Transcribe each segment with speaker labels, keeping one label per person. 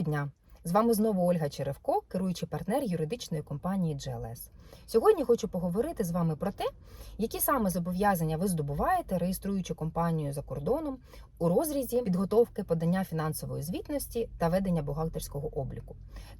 Speaker 1: дня! З вами знову Ольга Черевко, керуючий партнер юридичної компанії GLS. Сьогодні хочу поговорити з вами про те, які саме зобов'язання ви здобуваєте, реєструючи компанію за кордоном у розрізі підготовки подання фінансової звітності та ведення бухгалтерського обліку.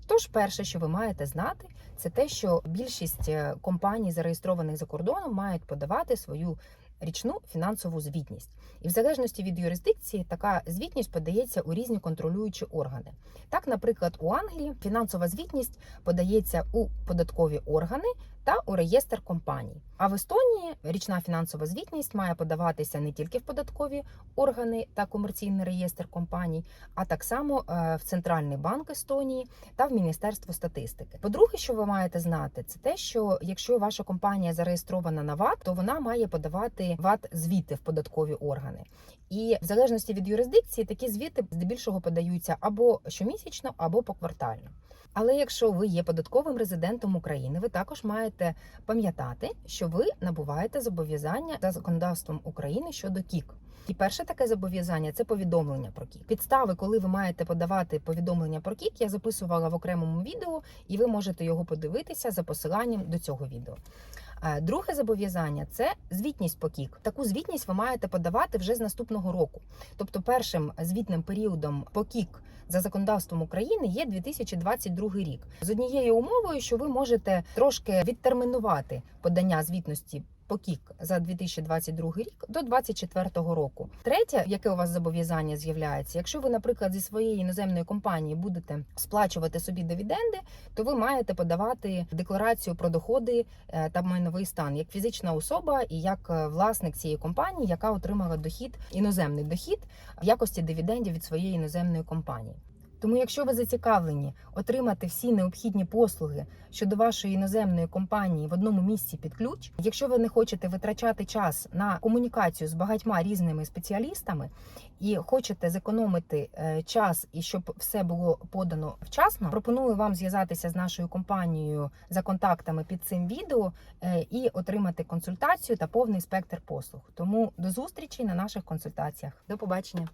Speaker 1: Тож, перше, що ви маєте знати, це те, що більшість е, компаній, зареєстрованих за кордоном, мають подавати свою річну фінансову звітність. І в залежності від юрисдикції така звітність подається у різні контролюючі органи. Так, наприклад, у Англії фінансова звітність подається у податкові органи та у реєстр компаній. А в Естонії річна фінансова звітність має подаватися не тільки в податкові органи та комерційний реєстр компаній, а так само е, в Центральний банк Естонії та в Міністерство статистики. По-друге, що ви маєте знати, це те, що якщо ваша компанія зареєстрована на ВАТ, то вона має подавати ВАТ звіти в податкові органи. І в залежності від юрисдикції такі звіти здебільшого подаються або щомісячно, або поквартально. Але якщо ви є податковим резидентом України, ви також маєте пам'ятати, що ви набуваєте зобов'язання за законодавством України щодо КІК. І перше таке зобов'язання це повідомлення про КІК. Підстави, коли ви маєте подавати повідомлення про КІК, я записувала в окремому відео, і ви можете його подивитися за посиланням до цього відео. Е, Друге зобов'язання це звітність по КІК. Таку звітність ви маєте подавати вже з наступного року. Тобто, першим звітним періодом по КІК за законодавством України є 2022 рік з однією умовою, що ви можете трошки відтермінувати подання звітності. По КІК за 2022 рік до 2024 року. Третє, яке у вас зобов'язання з'являється, якщо ви, наприклад, зі своєї іноземної компанії будете сплачувати собі дивіденди, то ви маєте подавати декларацію про доходи е, та майновий стан як фізична особа і як е, власник цієї компанії, яка отримала дохід, іноземний дохід в якості дивідендів від своєї іноземної компанії. Тому, якщо ви зацікавлені отримати всі необхідні послуги щодо вашої іноземної компанії в одному місці під ключ, якщо ви не хочете витрачати час на комунікацію з багатьма різними спеціалістами і хочете зекономити е, час і щоб все було подано вчасно, пропоную вам зв'язатися з нашою компанією за контактами під цим відео е, і отримати консультацію та повний спектр послуг. Тому до зустрічі на наших консультаціях. До побачення.